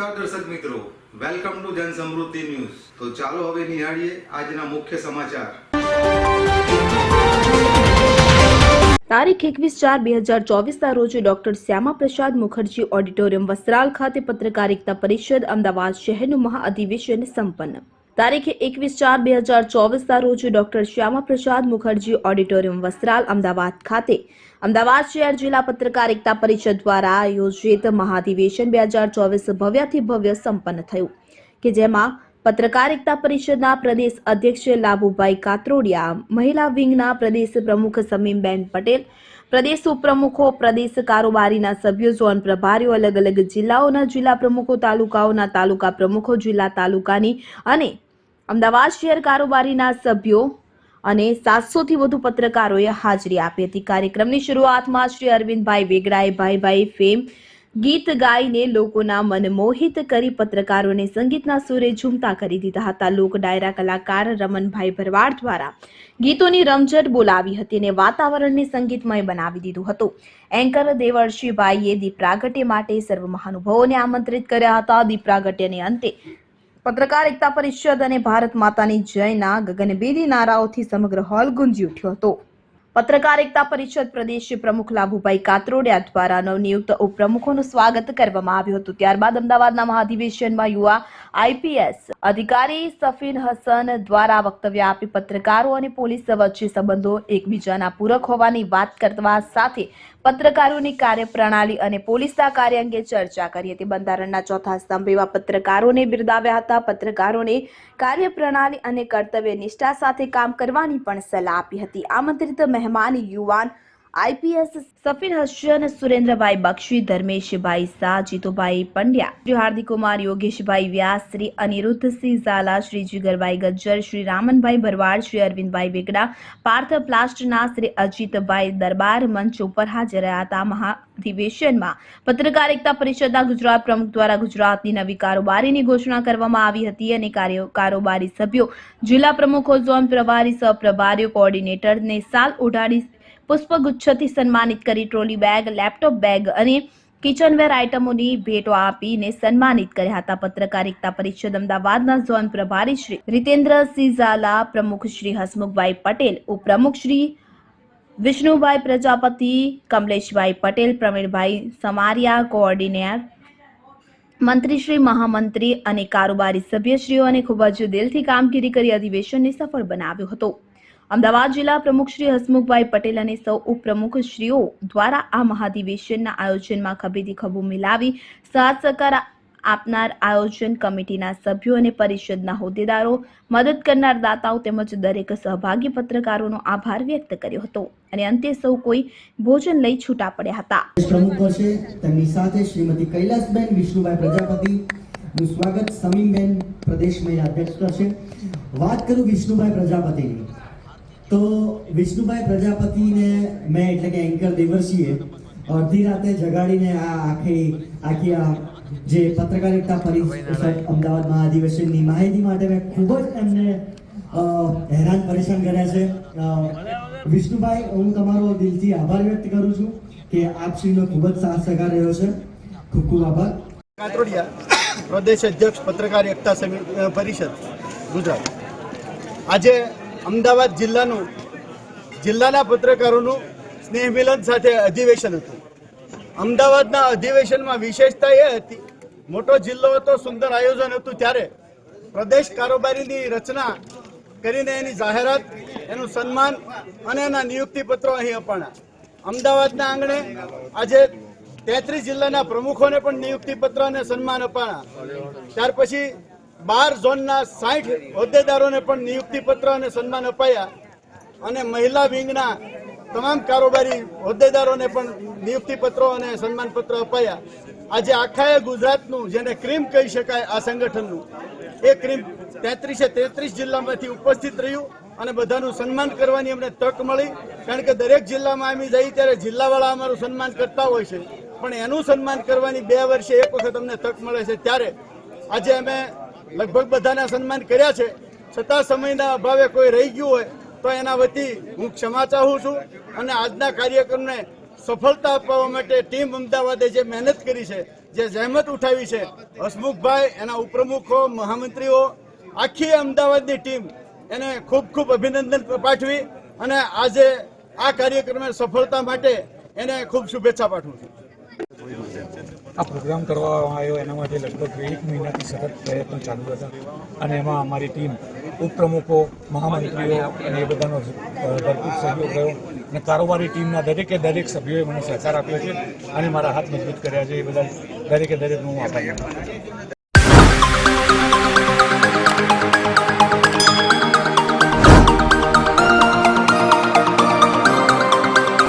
નમસ્કાર દર્શક મિત્રો. વેલકમ ટુ જન સમૃદ્ધિ ન્યૂઝ તો ચાલો હવે નિહાળીએ આજના મુખ્ય સમાચાર. તારીખ એકવીસ ચાર બે હજાર ચોવીસના રોજ ડોક્ટર શ્યામા પ્રસાદ મુખર્જી ઓડિટોરિયમ વસ્ત્રાલ ખાતે પત્રકારિતા પરિષદ અમદાવાદ શહેરનું મહાઅધિવેશન સંપન્ન. તારીખ એકવીસ ચાર બે હજાર ચોવીસના રોજ ડોક્ટર શ્યામા પ્રસાદ મુખર્જી ઓડિટોરિયમ વસ્ત્રાલ, અમદાવાદ ખાતે. અમદાવાદ શહેર જિલ્લા પત્રકારિતા પરિષદ દ્વારા આયોજિત મહાધિવેશન બે હજાર ચોવીસ ભવ્યથી ભવ્ય સંપન્ન થયું, કે જેમાં પત્રકારિતા પરિષદના પ્રદેશ અધ્યક્ષ લાભુભાઈ કાત્રોડિયા, મહિલા વિંગના પ્રદેશ પ્રમુખ સમીમબેન પટેલ, પ્રદેશ ઉપપ્રમુખો, પ્રદેશ કારોબારીના સભ્યો, ઝોન પ્રભારીઓ, અલગ અલગ જિલ્લાઓના જિલ્લા પ્રમુખો, તાલુકાઓના તાલુકા પ્રમુખો, જિલ્લા તાલુકાની અને અમદાવાદ શહેર કારોબારીના સભ્યો અને સાતસોથી વધુ પત્રકારોએ હાજરી આપી હતી. કાર્યક્રમની શરૂઆતમાં શ્રી અરવિંદભાઈ વેગડાએ ભાઈ ભાઈ ફેમ ગીત ગાઈને લોકોના મન મોહિત કરી પત્રકારોને સંગીતના સુરે ઝૂમતા કરી દીધા હતા. લોક ડાયરા કલાકાર રમનભાઈ ભરવાડ દ્વારા ગીતોની રમઝટ બોલાવી હતી અને વાતાવરણને સંગીતમય બનાવી દીધું હતું. એન્કર દેવર્ષિભાઈએ દીપ પ્રાગટ્ય માટે સર્વ મહાનુભાવોને આમંત્રિત કર્યા હતા. દીપ પ્રાગટ્યને અંતે પત્રકાર પરિષદ અને ભારત માતાની જયના ગગનભેદી નારાઓથી સમગ્ર હોલ ગુંજી ઉઠ્યો હતો. પત્રકાર પરિષદ પ્રદેશ પ્રમુખ લાભુભાઈ કાતરોડિયા દ્વારા નવનિયુક્ત ઉપપ્રમુખોનું સ્વાગત કરવામાં આવ્યું હતું. ત્યારબાદ અમદાવાદના મહાધિવેશનમાં યુવા આઈપીએસ અધિકારી સફીન હસન દ્વારા વક્તવ્ય આપી પત્રકારો અને પોલીસ વચ્ચે સંબંધો એકબીજાના પૂરક હોવાની વાત કરવા સાથે પત્રકારોની કાર્યપ્રણાલી અને પોલીસના કાર્ય અંગે ચર્ચા કરી હતી. બંધારણના ચોથા સ્તંભ એવા પત્રકારોને બિરદાવ્યા હતા. પત્રકારોને કાર્યપ્રણાલી અને કર્તવ્ય નિષ્ઠા સાથે કામ કરવાની પણ સલાહ આપી હતી. આમંત્રિત મહેમાન, યુવાન આઈપીએસ સફીર હસન સુરેન્દ્રભાઈ બક્ષી, ધર્મેશભાઈ શાહ, જીતુભાઈ પંડ્યા હાર્દિકુમાર યોગેશભાઈ વ્યાસ, શ્રી અનિરુદ્ધસિંહ ઝાલા, શ્રી જીગરભાઈ ગજ્જર, શ્રી રામનભાઈ ભરવાડ, શ્રી અરવિંદભાઈ વેગડા પાર્થ પ્લાસ્ટના શ્રી અજીતભાઈ દરબાર મંચ ઉપર હાજર રહ્યા હતા મહાધિવેશનમાં. પત્રકારિતા પરિષદના ગુજરાત પ્રમુખ દ્વારા ગુજરાતની નવી કારોબારીની ઘોષણા કરવામાં આવી હતી અને કારોબારી સભ્યો, જિલ્લા પ્રમુખો, ઝોન પ્રભારી સહપ્રભારીઓ કોઓર્ડિનેટરને સાલ ઉડાડી પુષ્પગુચ્છથી સન્માનિત કરી ટ્રોલી બેગ, લેપટોપ બેગ અને કિચનવેર આઇટમોની ભેટો આપીને સન્માનિત કર્યા હતા. પત્રકારિતા પરિષદ અમદાવાદના ઝોન પ્રભારી શ્રી રીતેન્દ્ર સિઝાલા, પ્રમુખ શ્રી હસમુખભાઈ પટેલ, ઉપપ્રમુખ શ્રી વિષ્ણુભાઈ પ્રજાપતિ, કમલેશભાઈ પટેલ, પ્રવીણભાઈ સમારિયા, કોઓર્ડિનેટર મંત્રીશ્રી મહામંત્રી અને કારોબારી સભ્યશ્રીઓને ખૂબ જ દિલથી કામગીરી કરી અધિવેશનને સફળ બનાવ્યો હતો. અમદાવાદ જિલ્લા પ્રમુખ શ્રી હસમુખભાઈ પટેલ અને સૌ ઉપપ્રમુખશ્રીઓ દ્વારા આ મહાધિવેશનના આયોજનમાં ખભેથી ખભું મિલાવી સાથ સહકાર આપનાર આયોજન કમિટીના સભ્યો અને પરિષદના હોદ્દેદારો, મદદ કરનાર દાતાઓ તેમજ દરેક સહભાગી પત્રકારોનો આભાર વ્યક્ત કર્યો હતો અને અંતે સૌ કોઈ ભોજન લઈ છૂટા પડ્યા હતા. પ્રમુખો છે તેમની સાથે શ્રીમતી કૈલાસબેન વિષ્ણુભાઈ પ્રજાપતિ, નું સ્વાગત સમીમબેન પ્રદેશ મહિલા અધ્યક્ષ કરશે. વાત કરું વિષ્ણુભાઈ પ્રજાપતિની. તો વિષ્ણુભાઈ પ્રજાપતિને મેં એટલે કે એન્કર દેવર્ષીએ અડધી રાતે જગાડીને આ આખી આખી આ જે પત્રકારિતા પરિષદ અમદાવાદ મહાધિવેશનની માહિતી માટે મેં ખૂબ જ એમને હેરાન પરેશાન કર્યા છે. વિષ્ણુભાઈ, હું તમારો દિલથી આભાર વ્યક્ત કરું છું કે આપશ્રીનો ખૂબ જ સાથ સહકાર રહ્યો છે. ખૂબ ખૂબ આભાર. કાતરોડિયા પ્રદેશ અધ્યક્ષ પત્રકાર એકતા પરિષદ, ગુજરાત. આજે અમદાવાદ જિલ્લાનું, જિલ્લાના પત્રકારોનું સ્નેહ મિલન સાથે અધિવેશન હતું. અમદાવાદના અધિવેશનમાં વિશેષતા એ હતી, મોટો જિલ્લો હતો, સુંદર આયોજન હતું ત્યારે પ્રદેશ કારોબારીની રચના કરીને એની જાહેરાત, એનું સન્માન અને એના નિયુક્તિ પત્રો અહીં અપાણા. અમદાવાદના આંગણે આજે તેત્રીસ જિલ્લાના પ્રમુખોને પણ નિયુક્તિ પત્ર અને સન્માન અપાણા. ત્યાર પછી બાર ઝોનના સાઠ હોદ્દેદારોને પણ નિયુક્તિ પત્ર અને સન્માન અપાયા અને મહિલા વિંગના તમામ કારોબારી હોદ્દેદારોને પણ નિયુક્તિ પત્રો અને સન્માન પત્ર અપાયા. આજે આખા ગુજરાતનું જેને ક્રીમ કહી શકાય આ સંગઠનનું, એ ક્રીમ તેત્રીસે તેત્રીસ જિલ્લામાંથી ઉપસ્થિત રહ્યું અને બધાનું સન્માન કરવાની અમને તક મળી. કારણ કે દરેક જિલ્લામાં અમે જઈએ ત્યારે જિલ્લાવાળા અમારું સન્માન કરતા હોય છે. પણ એનું સન્માન કરવાની બે વર્ષે એક વખત અમને તક મળે છે. ત્યારે આજે અમે લગભગ બધાના સન્માન કર્યા છે. છતાં સમયના અભાવે કોઈ રહી ગયું હોય તો એના વતી હું ક્ષમા ચાહું છું અને આજના કાર્યક્રમને સફળતા અપાવવા માટે ટીમ અમદાવાદે જે મહેનત કરી છે, જે જહેમત ઉઠાવી છે, હસમુખભાઈ, એના ઉપપ્રમુખો, મહામંત્રીઓ, આખી અમદાવાદની ટીમ એને ખૂબ ખૂબ અભિનંદન પાઠવી અને આજે આ કાર્યક્રમે સફળતા માટે એને ખૂબ શુભેચ્છા પાઠવું છું. આ પ્રોગ્રામ કરવામાં આવ્યો, એના માટે લગભગ એક મહિનાથી સતત પ્રયત્નો ચાલુ હતા. અને એમાં અમારી ટીમ ઉપપ્રમુખો, મહામંત્રીઓ અને એ બધાનો ભરપૂર સહયોગ રહ્યો. અને કારોબારી ટીમના દરેકે દરેક સભ્યોએ મને સહકાર આપ્યો છે અને મારા હાથ મજબૂત કર્યા છે. એ બધા દરેકે દરેકનો હું આભાર